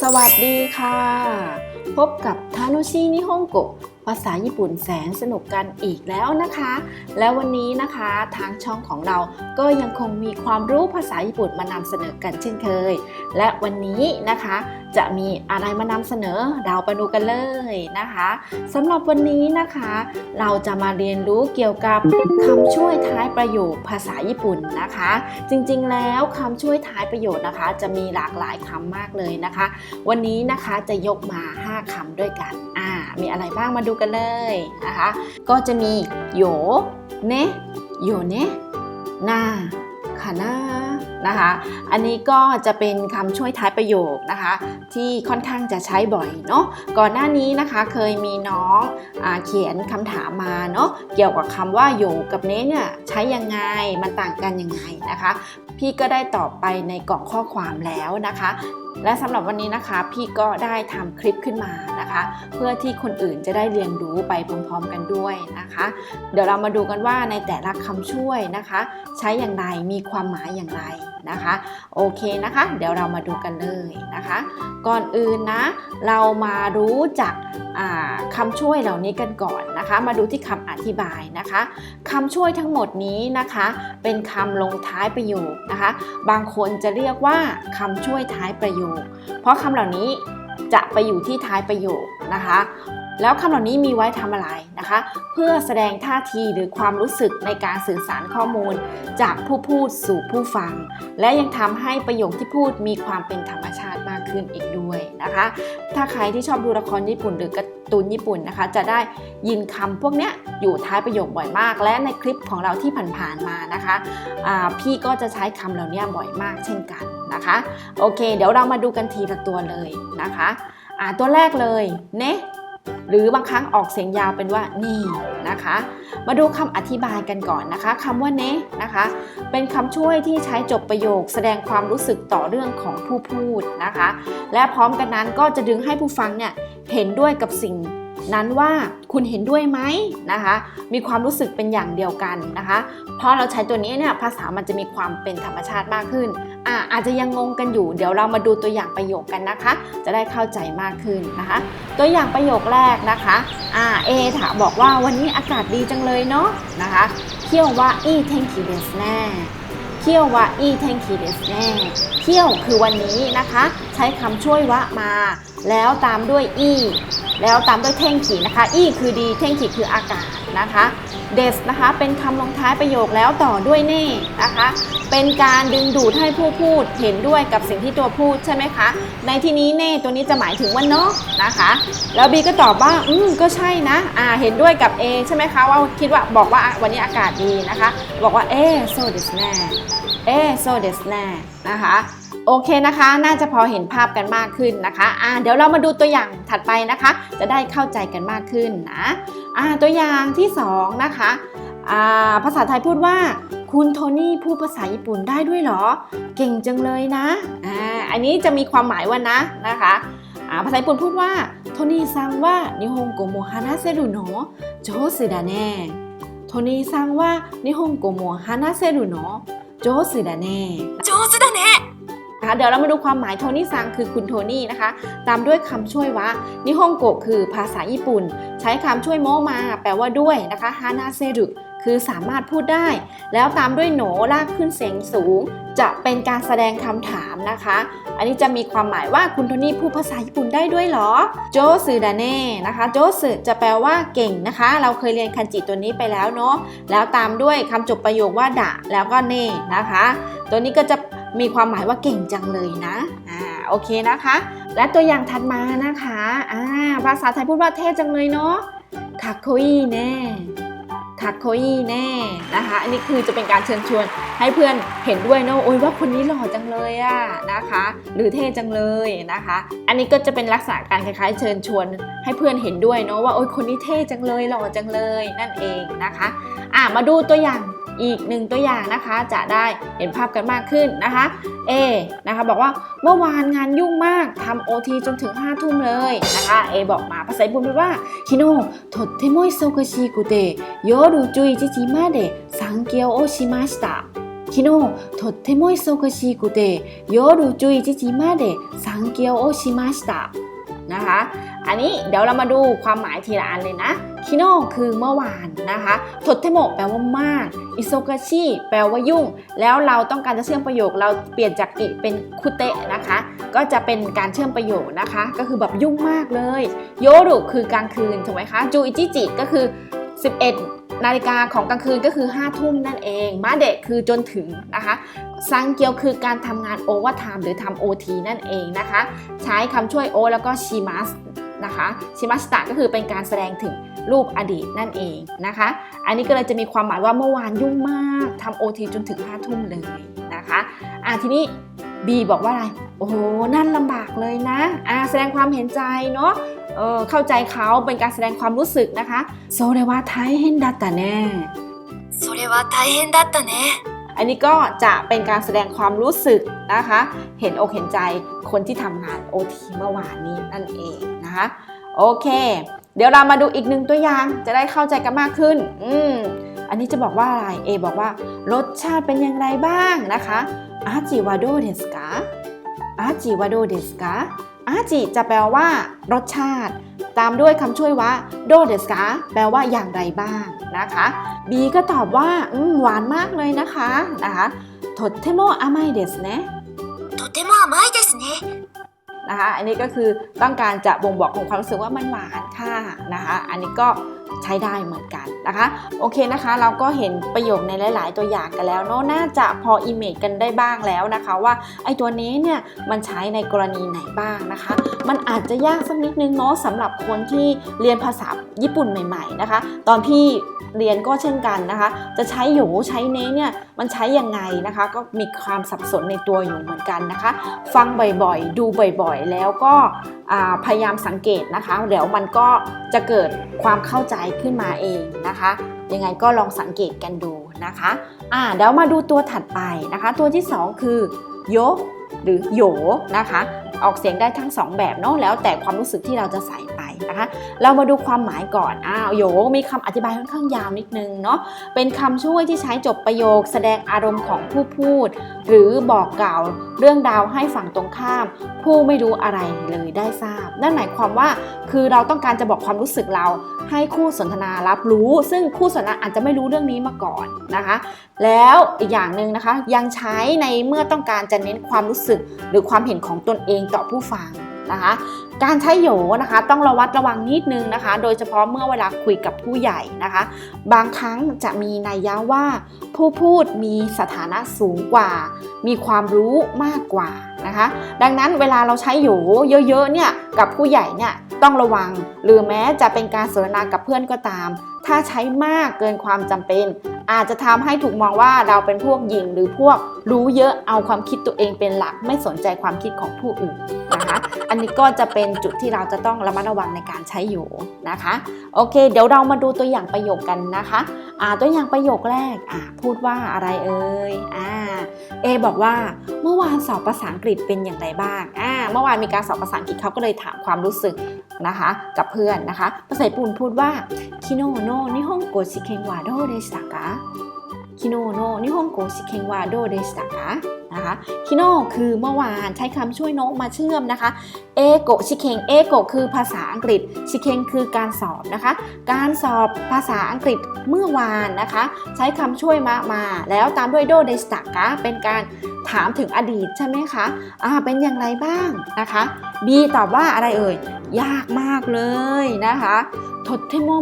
สวัสดีค่ะ พบกับทานุชินิฮงโกะ ภาษาญี่ปุ่นแสนสนุกกันอีกแล้วนะคะ และวันนี้นะคะทางช่องของเราก็ยังคงมีความรู้ภาษาญี่ปุ่นมานำเสนอกันเช่นเคย และวันนี้นะคะจะมีอะไรมานำเสนอเราไปดูกันเลยนะคะสำหรับวันนี้นะคะ เราจะมาเรียนรู้เกี่ยวกับคำช่วยท้ายประโยคภาษาญี่ปุ่นนะคะ จริงๆแล้วคำช่วยท้ายประโยคนะคะ จะมีหลากหลายคำมากเลยนะคะ วันนี้นะคะจะยกมา 5คำด้วยกันอ่า มีอะไรบ้างมาดูกันเลยนะคะ ก็จะมีโยเนโยเนนาคานานะคะ อันนี้ก็จะเป็นคำช่วยท้ายประโยคนะคะ ที่ค่อนข้างจะใช้บ่อยเนาะ ก่อนหน้านี้นะคะเคยมีน้องอเขียนคำถามมาเนาะเกี่ยวกับคำว่าโยกับเนเนี่ยใช้ยังไง มันต่างกันยังไงนะคะ พี่ก็ได้ตอบไปในกล่องข้อความแล้วนะคะ และสำหรับวันนี้นะคะ พี่ก็ได้ทำคลิปขึ้นมานะคะ เพื่อที่คนอื่นจะได้เรียนรู้ไปพร้อมๆกันด้วยนะคะ เดี๋ยวเรามาดูกันว่าในแต่ละคำช่วยนะคะ ใช้อย่างไรมีความหมายอย่างไร นะคะโอเคนะคะ เดี๋ยวเรามาดูกันเลยนะคะ ก่อนอื่นนะ เรามารู้จักคำช่วยเหล่านี้กันก่อนนะคะ มาดูที่คำอธิบายนะคะคำช่วยทั้งหมดนี้นะคะ เป็นคำลงท้ายประโยคนะคะ บางคนจะเรียกว่าคำช่วยท้ายประโยค เพราะคำเหล่านี้จะไปอยู่ที่ท้ายประโยคนะคะ แล้วคำเหล่านี้มีไว้ทำอะไรนะคะ เพื่อแสดงท่าทีหรือความรู้สึกในการสื่อสารข้อมูล จากผู้พูดสู่ผู้ฟัง และยังทำให้ประโยคที่พูดมีความเป็นธรรมชาติมากขึ้นอีกด้วยนะคะ ถ้าใครที่ชอบดูละครญี่ปุ่นหรือการ์ตูนญี่ปุ่นนะคะ จะได้ยินคำพวกเนี้ยอยู่ท้ายประโยคบ่อยมาก และในคลิปของเราที่ผ่านๆมานะคะอ่าพี่ก็จะใช้คำเหล่านี้บ่อยมากเช่นกันนะคะ โอเค เดี๋ยวเรามาดูกันทีละตัวเลยนะคะตัวแรกเลยเนะ หรือบางครั้งออกเสียงยาวเป็นว่านี่นะคะ มาดูคำอธิบายกันก่อนนะคะคำว่าเนะนะคะ เป็นคำช่วยที่ใช้จบประโยค แสดงความรู้สึกต่อเรื่องของผู้พูดนะคะ และพร้อมกันนั้นก็จะดึงให้ผู้ฟังเนี่ยเห็นด้วยกับสิ่งนั้นว่าคุณเห็นด้วยไหมนะคะ มีความรู้สึกเป็นอย่างเดียวกันนะคะ เพราะเราใช้ตัวนี้เนี่ยภาษามันจะมีความเป็นธรรมชาติมากขึ้น อ่าอาจจะยังงงกันอยู่ เดี๋ยวเรามาดูตัวอย่างประโยคกันนะคะ จะได้เข้าใจมากขึ้นนะคะ ตัวอย่างประโยคแรกนะคะอ่าเอถาบอกว่าวันนี้อากาศดีจังเลยเนาะนะคะเที่ยวว่าอีเทนคิเดสแน่เที่ยววะอีเทนคิเดสแน่เที่ยวคือวันนี้นะคะ ใช้คำช่วยวะมา แล้วตามด้วยอีแล้วตามด้วยเท่งขีนะคะอีคือดีเท่งขีคืออากาศนะคะเดสนะคะเป็นคำลงท้ายประโยคแล้วต่อด้วยเน่นะคะ เป็นการดึงดูดให้ผู้พูดเห็นด้วยกับสิ่งที่ตัวพูดใช่ไหมคะ ในที่นี้เน่ตัวนี้จะหมายถึงว่าเนาะนะคะ แล้วบีก็ตอบว่าอืมก็ใช่นะอ่าเห็นด้วยกับ A ใช่ไหมคะว่าคิดว่าบอกว่าวันนี้อากาศดีนะคะ บอกว่าเอโซเดสแน่ เอโซเดสแน่นะคะโอเคนะคะ น่าจะพอเห็นภาพกันมากขึ้นนะคะอ่าเดี๋ยวเรามาดูตัวอย่างถัดไปนะคะ จะได้เข้าใจกันมากขึ้นนะอ่าตัวอย่างที่สองนะคะอ่าภาษาไทยพูดว่า คุณโทนี่พูดภาษาญี่ปุ่นได้ด้วยเหรอ เก่งจังเลยนะอ่าอันนี้จะมีความหมายว่านะนะคะอ่าภาษาญี่ปุ่นพูดว่าโทนี่ซังว่านิฮงโกโมฮานาเซรุโนโจสึดาเน่โทนี่ซังว่านิฮงโกโมฮานาเซรุโน โจสึดาเน่โจสึดาเน่นะคะเดี๋ยวเรามาดูความหมายโทนี่ซังคือคุณโทนี่นะคะ ตามด้วยคำช่วยวะนิฮงโกะคือภาษาญี่ปุ่น ใช้คำช่วยโมมา แปลว่าด้วยนะคะฮานาเซรุ คือสามารถพูดได้ แล้วตามด้วยโหนลากขึ้นเสียงสูง จะเป็นการแสดงคำถามนะคะ อันนี้จะมีความหมายว่าคุณโทนี่พูดภาษาญี่ปุ่นได้ด้วยหรอโจสึดาเน่นะคะโจสึจะแปลว่าเก่งนะคะ เราเคยเรียนคันจิตัวนี้ไปแล้วเนาะแล้วตามด้วยคำจบประโยคว่าดะแล้วก็เน่นะคะ ตัวนี้ก็จะมีความหมายว่าเก่งจังเลยนะอ่าโอเคนะคะ และตัวอย่างถัดมานะคะอ่าภาษาไทยพูดว่าเท่จังเลยเนาะคาโคอีแน่ ทัดโคยี่แน่นะคะ อันนี้คือจะเป็นการเชิญชวนให้เพื่อนเห็นด้วยเนาะโอ้ยว่าคนนี้หล่อจังเลยอะนะคะ หรือเท่จังเลยนะคะ อันนี้ก็จะเป็นลักษณะการคล้ายๆ เชิญชวนให้เพื่อนเห็นด้วยเนาะว่าโอ้ยคนนี้เท่จังเลยหล่อจังเลยนั่นเองนะคะอะมาดูตัวอย่างอีกหนึ่งตัวอย่างนะคะจะได้เห็นภาพกันมากขึ้นนะคะ A นะคะบอกว่าเมื่อวานงานยุ่งมากทำโอทีจนถึง5้าทุ่มเลยนะคะ A บอกมาภาษาญี่ปุ่นว่าคิโนะทดเทโมยโซกชิกุเตโย11時まで産休をしました 昨日とっても忙しくて夜11時まで産休をしましたนะคะ อันนี้เดี๋ยวเรามาดูความหมายทีละอันเลยนะคิโนคือเมื่อวานนะคะโทเทโมแปลว่ามากอิโซกาชิแปลว่ายุ่ง แล้วเราต้องการจะเชื่อมประโยคเราเปลี่ยนจากกิเป็นคุเตะนะคะ ก็จะเป็นการเชื่อมประโยคนะคะ ก็คือแบบยุ่งมากเลยโยรุคือกลางคืนถูกไหมคะจูอิจิจิก็คือ 11 นาฬิกาของกลางคืนก็คือ5ทุ่มนั่นเองมาเดะคือจนถึงนะคะซังเกียวคือการทำงานโอเวอร์ไทม์หรือทำโอทีนั่นเองนะคะ ใช้คำช่วยโอแล้วก็ชิมัสนะคะชิมัสตะก็คือเป็นการแสดงถึงรูปอดีตนั่นเองนะคะ อันนี้ก็เลยจะมีความหมายว่าเมื่อวานยุ่งมากทำโอทีจนถึง5ทุ่มเลยนะคะอะทีนี้ B บอกว่าอะไร โอ้โหนั่นลำบากเลยนะอ่าแสดงความเห็นใจเนาะ เออเข้าใจเขาเป็นการแสดงความรู้สึกนะคะโซเรวาไทเฮนดัตตาแน่อันนี้ก็จะเป็นการแสดงความรู้สึกนะคะ เห็นอกเห็นใจคนที่ทำงานโอทีเมื่อวานนี้นั่นเองนะคะโอเค เดี๋ยวเรามาดูอีกหนึ่งตัวอย่างจะได้เข้าใจกันมากขึ้น อืมอันนี้จะบอกว่าอะไรเอบอกว่ารสชาติเป็นอย่างไรบ้างนะคะอาจิวาโดเดสกาอาจิวาโดเดสกา อาจิจะแปลว่ารสชาติ ตามด้วยคำช่วยว่าโดเดสกาแปลว่าอย่างไรบ้างนะคะบีก็ตอบว่าหวานมากเลยนะคะนะคะทดเทโมอามายเดสเนะทดเทโมอามายเดสเนะนะคะอันนี้ก็คือต้องการจะบ่งบอกของความรู้สึกว่ามันหวานค่ะนะคะอันนี้ก็ ใช้ได้เหมือนกันนะคะ โอเคนะคะ เราก็เห็นประโยคในหลาย ๆ ตัวอย่างกันแล้วเนาะน่าจะพออิมเมจกันได้บ้างแล้วนะคะว่าไอ้ตัวนี้เนี่ยมันใช้ในกรณีไหนบ้างนะคะ มันอาจจะยากสักนิดนึงเนาะสำหรับคนที่เรียนภาษาญี่ปุ่นใหม่ ๆ นะคะ ตอนพี่เรียนก็เช่นกันนะคะ จะใช้โหยใช้เนเนี่ยมันใช้ยังไงนะคะ ก็มีความสับสนในตัวอยู่เหมือนกันนะคะ ฟังบ่อยๆ ดูบ่อยๆ แล้วก็ พยายามสังเกตนะคะเดี๋ยวมันก็จะเกิดความเข้าใจขึ้นมาเองนะคะ ยังไงก็ลองสังเกตกันดูนะคะอ่าเดี๋ยวมาดูตัวถัดไปนะคะ ตัวที่สองคือโยหรือโยนะคะ ออกเสียงได้ทั้งสองแบบเนาะแล้วแต่ความรู้สึกที่เราจะใส่ไป นะคะ เรามาดูความหมายก่อนอ้าวโยมีคำอธิบายค่อนข้างยาวนิดนึงเนาะเป็นคำช่วยที่ใช้จบประโยค แสดงอารมณ์ของผู้พูด หรือบอกกล่าวเรื่องราวให้ฝั่งตรงข้าม ผู้ไม่รู้อะไรเลยได้ทราบ นั่นหมายความว่าคือเราต้องการจะบอกความรู้สึกเราให้คู่สนทนารับรู้ ซึ่งคู่สนทนาอาจจะไม่รู้เรื่องนี้มาก่อนนะคะ แล้วอีกอย่างหนึ่งนะคะยังใช้ในเมื่อต้องการจะเน้นความรู้สึกหรือความเห็นของตนเองต่อผู้ฟัง นะคะ การใช้โหยนะคะ ต้องระวัดระวังนิดนึงนะคะ โดยเฉพาะเมื่อเวลาคุยกับผู้ใหญ่นะคะ บางครั้งจะมีนัยยะว่า ผู้พูดมีสถานะสูงกว่า มีความรู้มากกว่านะคะ ดังนั้นเวลาเราใช้โหยเยอะๆเนี่ยกับผู้ใหญ่เนี่ยต้องระวัง หรือแม้จะเป็นการสนทนากับเพื่อนก็ตาม ถ้าใช้มากเกินความจำเป็น อาจจะทำให้ถูกมองว่าเราเป็นพวกหญิงหรือพวกรู้เยอะเอาความคิดตัวเองเป็นหลักไม่สนใจความคิดของผู้อื่นนะคะอันนี้ก็จะเป็นจุดที่เราจะต้องระมัดระวังในการใช้อยู่นะคะโอเค เดี๋ยวเรามาดูตัวอย่างประโยคกันนะคะอ่าตัวอย่างประโยคแรกอ่าพูดว่าอะไรเอ่ยอ่าเอบอกว่าเมื่อวานสอบภาษาอังกฤษเป็นอย่างไรบ้างอ่าเมื่อวานมีการสอบภาษาอังกฤษเขาก็เลยถามความรู้สึก นะคะกับเพื่อนนะคะภาษาญี่ปุ่นพูดว่าคิโนโนนิฮงโกชิเคนวาโดเดสากะ คิโนโนนิฮงโกชิเคนวาโดเดชิตะกะนะคะคิโนคือเมื่อวานใช้คำช่วยโนมาเชื่อมนะคะ เอโกชิเคงเอโกคือภาษาอังกฤษชิเคงคือการสอบนะคะ การสอบภาษาอังกฤษเมื่อวานนะคะ ใช้คำช่วยมามา แล้วตามด้วยโดเดสตากะเป็นการถามถึงอดีตใช่ไหมคะอ่าเป็นอย่างไรบ้างนะคะ B ตอบว่าอะไรเอ่ย ยากมากเลยนะคะとっても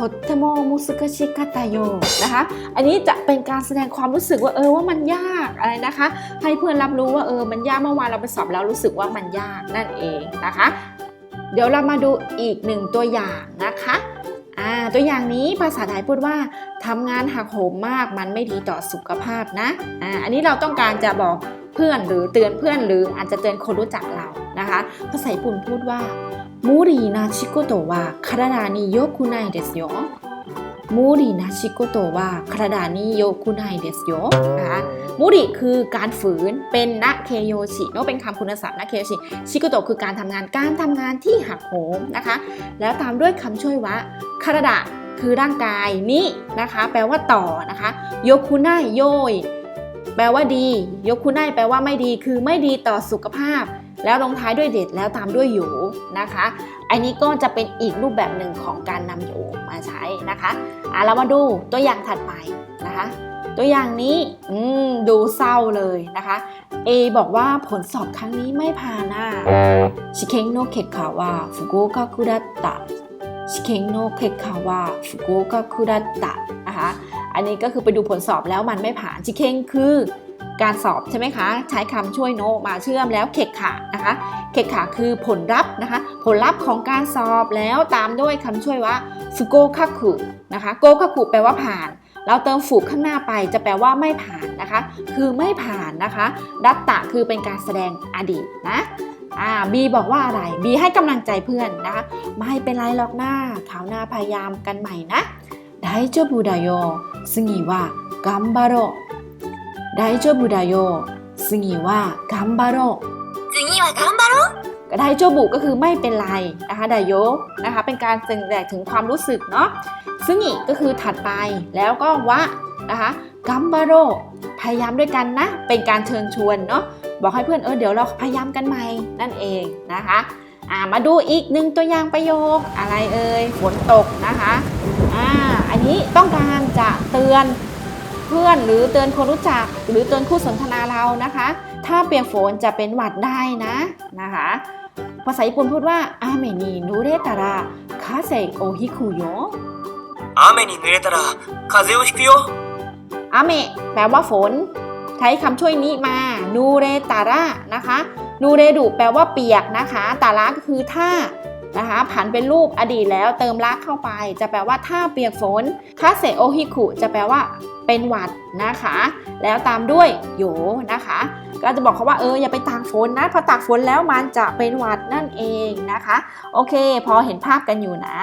ทดเทโมมุสกชิกาตาโยนะคะ อันนี้จะเป็นการแสดงความรู้สึกว่าเออว่ามันยากอะไรนะคะ ให้เพื่อนรับรู้ว่าเออมันยากเมื่อวานเราไปสอบแล้วรู้สึกว่ามันยากนั่นเองนะคะ เดี๋ยวเรามาดูอีกหนึ่งตัวอย่างนะคะตัวอย่างนี้ภาษาไทยพูดว่าทำงานหักโหมมากมันไม่ดีต่อสุขภาพนะอ่าอันนี้เราต้องการจะบอกเพื่อนหรือเตือนเพื่อนหรืออาจจะเตือนคนรู้จักเรานะคะ ภาษาญี่ปุ่นพูดว่า มูรีนาชิโกโตะวะคาราดานิโยคุไนเดสโยมูรีนาชิโกโตะวะคาราดานิโยคุไนเดสโยนะคะมูริคือการฝืนเป็นนะเคโยชิเนาะเป็นคำคุณศัพท์นะเคโยชิชิโกโตะคือการทำงานการทำงานที่หักโหมนะคะ แล้วตามด้วยคำช่วยวะคาราดะคือร่างกายนินะคะ แปลว่าต่อนะคะโยคุไนโยยแปลว่าดีโยคุไนแปลว่าไม่ดีคือไม่ดีต่อสุขภาพ แล้วลงท้ายด้วยเด็ดแล้วตามด้วยหยูนะคะ อันนี้ก็จะเป็นอีกรูปแบบหนึ่งของการนำหยูมาใช้นะคะอะเรามาดูตัวอย่างถัดไปนะคะ ตัวอย่างนี้ดูเศร้าเลยนะคะ A บอกว่าผลสอบครั้งนี้ไม่ผ่านอะชิเคนโนเคคาวะฟุกุโอกะคุดัตตะชิเคนโนเคคาวะฟุกุโอกะคุดัตตะนะคะ อันนี้ก็คือไปดูผลสอบแล้วมันไม่ผ่านชิเคนคือ การสอบใช่ไหมคะ ใช้คำช่วยโนมาเชื่อมแล้วเคขะนะคะเคขะคือผลลัพธ์นะคะ ผลลัพธ์ของการสอบแล้วตามด้วยคำช่วยว่าฟุโกคาคุนะคะโกคาคุแปลว่าผ่าน เราเติมฝูกข้างหน้าไปจะแปลว่าไม่ผ่านนะคะ คือไม่ผ่านนะคะ ดัตตะคือเป็นการแสดงอดีตนะอ่าบีบอกว่าอะไรบีให้กำลังใจเพื่อนนะคะ ไม่เป็นไรหรอกหน้าขาวหน้าพยายามกันใหม่นะไดโจบุไดโยซึงิวะกัมบาโร ไดโจบุไดโยซึงิวะกัมบาโร 次は頑張ろう ไดโจบุก็คือไม่เป็นไรนะคะไดโยนะคะเป็นการแสดงถึงความรู้สึกเนาะซึ่งอีกก็คือถัดไปแล้วก็วะนะคะกัมบาโรพยายามด้วยกันนะ เป็นการเชิญชวนเนาะบอกให้เพื่อนเออเดี๋ยวเราพยายามกันใหม่นั่นเองนะคะอ่ามาดูอีกหนึ่งตัวอย่างประโยคอะไรเอ่ยฝนตกนะคะอ่าอันนี้ต้องการจะเตือน เพื่อนหรือเตือนคนรู้จัก หรือเตือนคู่สนทนาเรานะคะ ถ้าเปียกฝนจะเป็นหวัดได้นะนะคะ ภาษาญี่ปุ่นพูดว่าอาเมนินูเรตาระคาเซโอฮิคุโยอาเมนินูเรตาระคาเซโอฮิคุโยอาเมแปลว่าฝน ใช้คำช่วยนี้มานูเรตาระนะคะนูเรดุแปลว่าเปียกนะคะตาระก็คือถ้า นะคะผันเป็นรูปอดีตแล้วเติมรักเข้าไป จะแปลว่าถ้าเปียกฝนคาเซโอฮิคุจะแปลว่าเป็นหวัดนะคะ แล้วตามด้วยโยนะคะ ก็จะบอกเขาว่าเอออย่าไปตากฝนนะพอตากฝนแล้วมันจะเป็นหวัดนั่นเองนะคะ โอเค พอเห็นภาพกันอยู่นะ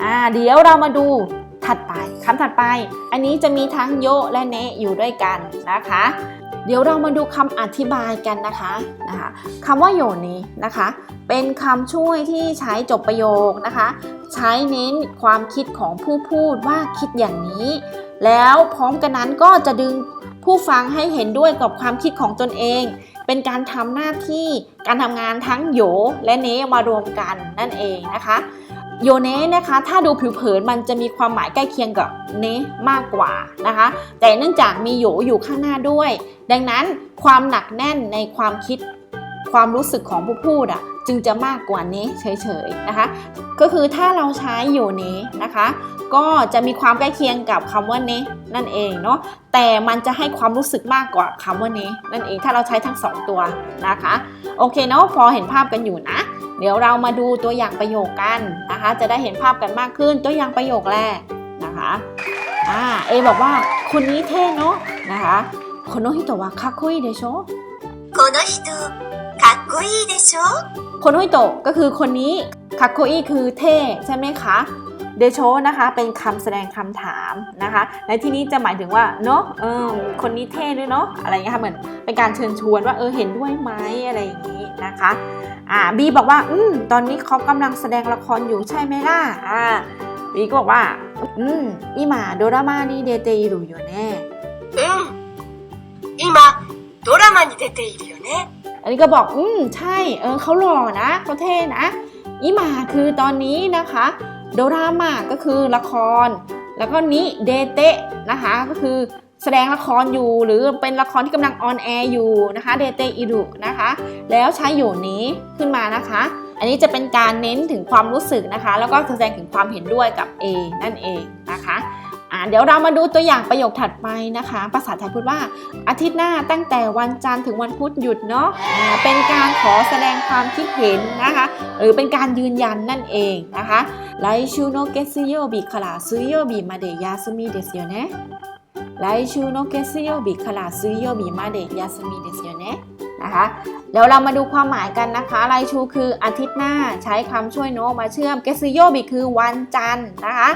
อ่าเดี๋ยวเรามาดูถัดไปคำถัดไป อันนี้จะมีทั้งโยและเนะอยู่ด้วยกันนะคะ เดี๋ยวเรามาดูคำอธิบายกันนะคะนะคะคำว่าโยนี้นะคะ เป็นคำช่วยที่ใช้จบประโยคนะคะ ใช้เน้นความคิดของผู้พูดว่าคิดอย่างนี้ แล้วพร้อมกันนั้นก็จะดึงผู้ฟังให้เห็นด้วยกับความคิดของตนเอง เป็นการทำหน้าที่การทำงานทั้งโยและเนมารวมกันนั่นเองนะคะ โยเนะนะคะ ถ้าดูผิวเผินมันจะมีความหมายใกล้เคียงกับเนะมากกว่านะคะ แต่เนื่องจากมีโยอยู่ข้างหน้าด้วย ดังนั้นความหนักแน่นในความคิด ความรู้สึกของผู้พูดอ่ะจึงจะมากกว่าเนะเฉยๆนะคะ ก็คือถ้าเราใช้โยเนะนะคะ ก็จะมีความใกล้เคียงกับคำว่าเนะนั่นเองเนาะแต่มันจะให้ความรู้สึกมากกว่าคำว่าเนะนั่นเองถ้าเราใช้ทั้งสองตัวนะคะ โอเคเนาะพอเห็นภาพกันอยู่นะ เดี๋ยวเรามาดูตัวอย่างประโยคกันนะคะ จะได้เห็นภาพกันมากขึ้นตัวอย่างประโยคแรกนะคะอ่าเอบอกว่าคนนี้เท่เนาะนะคะคนโนฮิโตะวะคาคุยเดโช この人 かっこいいでしょ คนโนฮิโตะก็คือคนนี้คาคุยคือเท่ใช่ไหมคะเดโชนะคะเป็นคำแสดงคำถามนะคะ ในที่นี้จะหมายถึงว่าเนาะเออคนนี้เท่ด้วยเนาะอะไรเงี้ยค่ะเหมือนเป็นการเชิญชวนว่าเออเห็นด้วยไหมอะไรอย่างนี้นะคะ อ่าบีบอกว่า อืม ตอนนี้เขากำลังแสดงละครอยู่ใช่ไหมล่ะ อ่าบีก็บอกว่า อืมอีหมาโดรามานี่เดเตอิรุอยู่แน่ うん今ドラマに出ているよね อัน อันนี้ก็บอกอืมใช่เออเขาหล่อนะเขาเท่นะอีหมาคือตอนนี้นะคะ โดรามาก็คือละคร แล้วก็นิเดเตะนะคะก็คือแสดงละครอยู่หรือเป็นละครที่กำลังออนแอร์อยู่นะคะเดเตอิรุนะคะ แล้วใช้อยู่นี้ขึ้นมานะคะ อันนี้จะเป็นการเน้นถึงความรู้สึกนะคะ แล้วก็แสดงถึงความเห็นด้วยกับ A นั่นเองนะคะ เดี๋ยวเรามาดูตัวอย่างประโยคถัดไปนะคะ ภาษาไทยพูดว่า อาทิตย์หน้าตั้งแต่วันจันทร์ถึงวันพุธหยุดเนาะเป็นการขอแสดงความคิดเห็นนะคะ หรือเป็นการยืนยันนั่นเองนะคะไลชูโนเกสโยบิคาราซุโยบิมาเดยาสมิเดสโยเนะไลชูโนเกสโยบิคาราซุโยบิมาเดยาสมิเดสโยเนะนะคะเดี๋ยวเรามาดูความหมายกันนะคะไลชูคืออาทิตย์หน้าใช้คำช่วยโนมาเชื่อมเกสโยบิคือวันจันทร์นะคะ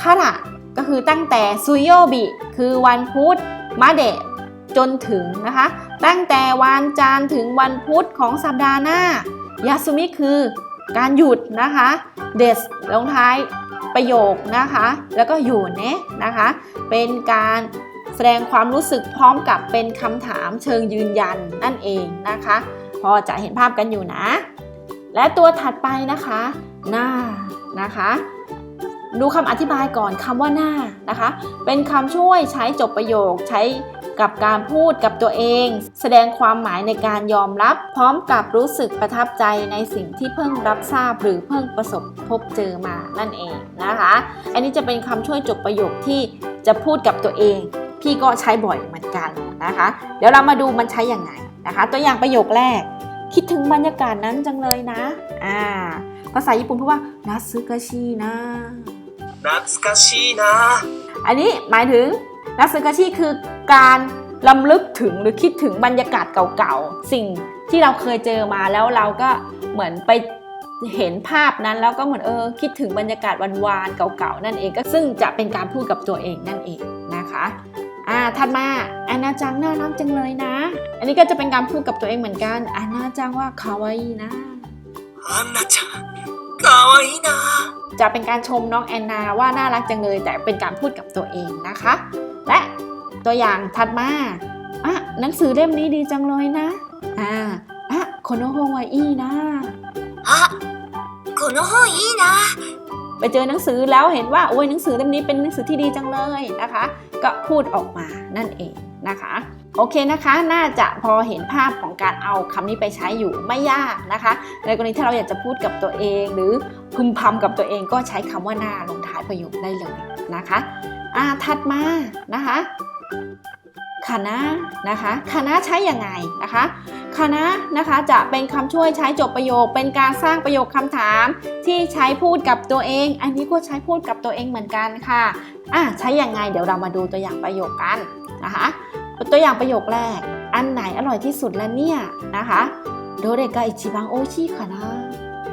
คาระ ก็คือตั้งแต่ซุยโยบิคือวันพุธมาเดะจนถึงนะคะ ตั้งแต่วันจันทร์ถึงวันพุธของสัปดาห์หน้ายาสุมิคือการหยุดนะคะเดสลงท้ายประโยคนะคะ แล้วก็อยู่เนะนะคะ เป็นการแสดงความรู้สึกพร้อมกับเป็นคำถามเชิงยืนยันนั่นเองนะคะ พอจะเห็นภาพกันอยู่นะ และตัวถัดไปนะคะหน้านะคะ ดูคำอธิบายก่อนคำว่าหน้านะคะ เป็นคำช่วยใช้จบประโยคใช้กับการพูดกับตัวเอง แสดงความหมายในการยอมรับ พร้อมกับรู้สึกประทับใจในสิ่งที่เพิ่งรับทราบหรือเพิ่งประสบพบเจอมานั่นเองนะคะ อันนี้จะเป็นคำช่วยจบประโยคที่จะพูดกับตัวเอง พี่ก็ใช้บ่อยเหมือนกันนะคะ เดี๋ยวเรามาดูมันใช้อย่างไงนะคะ ตัวอย่างประโยคแรก คิดถึงบรรยากาศนั้นจังเลยนะอ่าภาษาญี่ปุ่นพูดว่านัซึกาชินะ นัสกาชีนะอันนี้หมายถึงนัสกาชีคือการลำลึกถึงหรือคิดถึงบรรยากาศเก่าๆ สิ่งที่เราเคยเจอมาแล้วเราก็เหมือนไปเห็นภาพนั้นแล้วก็เหมือนเออคิดถึงบรรยากาศวานๆเก่าๆ นั่นเองก็ซึ่งจะเป็นการพูดกับตัวเองนั่นเองนะคะอ่าถัดมาอานาจังน่ารักจังเลยนะ อันนี้ก็จะเป็นการพูดกับตัวเองเหมือนกันอานาจังว่าคาวาอีนะอานาจัง สาไอ้นาจะเป็นการชมน้องแอนนาว่าน่ารักจังเลยแต่เป็นการพูดกับตัวเองนะคะ และตัวอย่างถัดมาอะหนังสือเล่มนี้ดีจังเลยนะอ่าอะโคโนโฮวาอีนะอะโคโนโฮอีนะไปเจอหนังสือแล้วเห็นว่าโอ้ยหนังสือเล่มนี้เป็นหนังสือที่ดีจังเลยนะคะ ก็พูดออกมานั่นเองนะคะ โอเคนะคะ น่าจะพอเห็นภาพของการเอาคำนี้ไปใช้อยู่ไม่ยากนะคะ ในกรณีที่เราอยากจะพูดกับตัวเอง หรือพึมพำกับตัวเองก็ใช้คำว่าหน้าลงท้ายประโยคได้เลยนะคะอ่าถัดมานะคะคณะนะคะคณะใช้ยังไงนะคะคณะนะคะจะเป็นคำช่วยใช้จบประโยค เป็นการสร้างประโยคคำถามที่ใช้พูดกับตัวเอง อันนี้ก็ใช้พูดกับตัวเองเหมือนกันค่ะอะใช้ยังไงเดี๋ยวเรามาดูตัวอย่างประโยคกันนะคะ ตัวอย่างประโยคแรก อันไหนอร่อยที่สุดแล้วเนี่ยนะคะโดเรกาอิจิบังโอชิค่นะ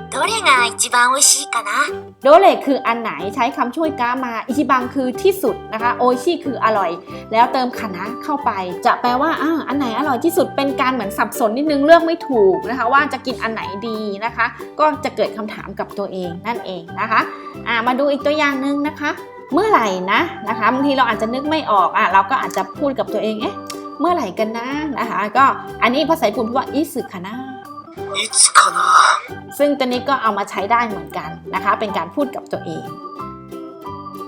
โดเรกาอิจิบังโอชิค่นะโดเรคืออันไหนใช้คำช่วยกามาอิจิบังคือที่สุดนะคะโอชิคืออร่อย แล้วเติมคณะเข้าไป จะแปลว่าอ่าอันไหนอร่อยที่สุดเป็นการเหมือนสับสนนิดนึงเลือกไม่ถูกนะคะ ว่าจะกินอันไหนดีนะคะ ก็จะเกิดคำถามกับตัวเองนั่นเองนะคะอ่ามาดูอีกตัวอย่างหนึ่งนะคะ เมื่อไหร่นะนะคะบางทีเราอาจจะนึกไม่ออกอะเราก็อาจจะพูดกับตัวเองเอ๊ะเมื่อไหร่กันนะนะคะก็อันนี้ภาษาญี่ปุ่นว่าอิสึคานะอิสึคานะซึ่งตัวนี้ก็เอามาใช้ได้เหมือนกันนะคะ เป็นการพูดกับตัวเอง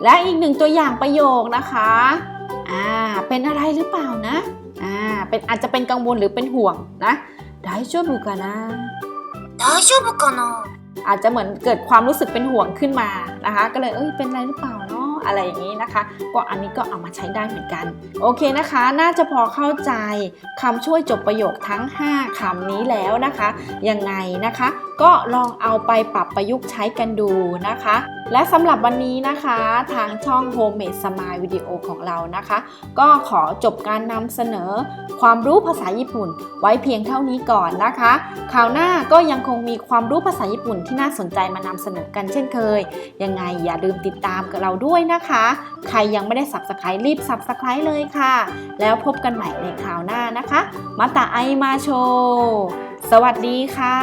และอีกหนึ่งตัวอย่างประโยคนะคะอ่าเป็นอะไรหรือเปล่านะอ่าเป็นอาจจะเป็นกังวลหรือเป็นห่วงนะได้ช่วยบุกานะได้ช่วยบุกานะอาจจะเหมือนเกิดความรู้สึกเป็นห่วงขึ้นมานะคะ ก็เลยเอ้ยเป็นอะไรหรือเปล่าเนาะ อะไรอย่างนี้นะคะ ก็อันนี้ก็เอามาใช้ได้เหมือนกัน โอเคนะคะ น่าจะพอเข้าใจคำช่วยจบประโยคทั้ง 5คำนี้แล้วนะคะ ยังไงนะคะ ก็ลองเอาไปปรับประยุกต์ใช้กันดูนะคะ และสำหรับวันนี้นะคะทางช่อง Homemade Smile วิดีโอของเรานะคะ ก็ขอจบการนำเสนอความรู้ภาษาญี่ปุ่น ไว้เพียงเท่านี้ก่อนนะคะคราวหน้าก็ยังคงมีความรู้ภาษาญี่ปุ่นที่น่าสนใจมานำเสนอกันเช่นเคย ยังไงอย่าลืมติดตามกับเราด้วยนะคะ ใครยังไม่ได้ Subscribe รีบ Subscribe เลยค่ะ แล้วพบกันใหม่ในคราวหน้านะคะมาตาไอมาโช สวัสดีค่ะ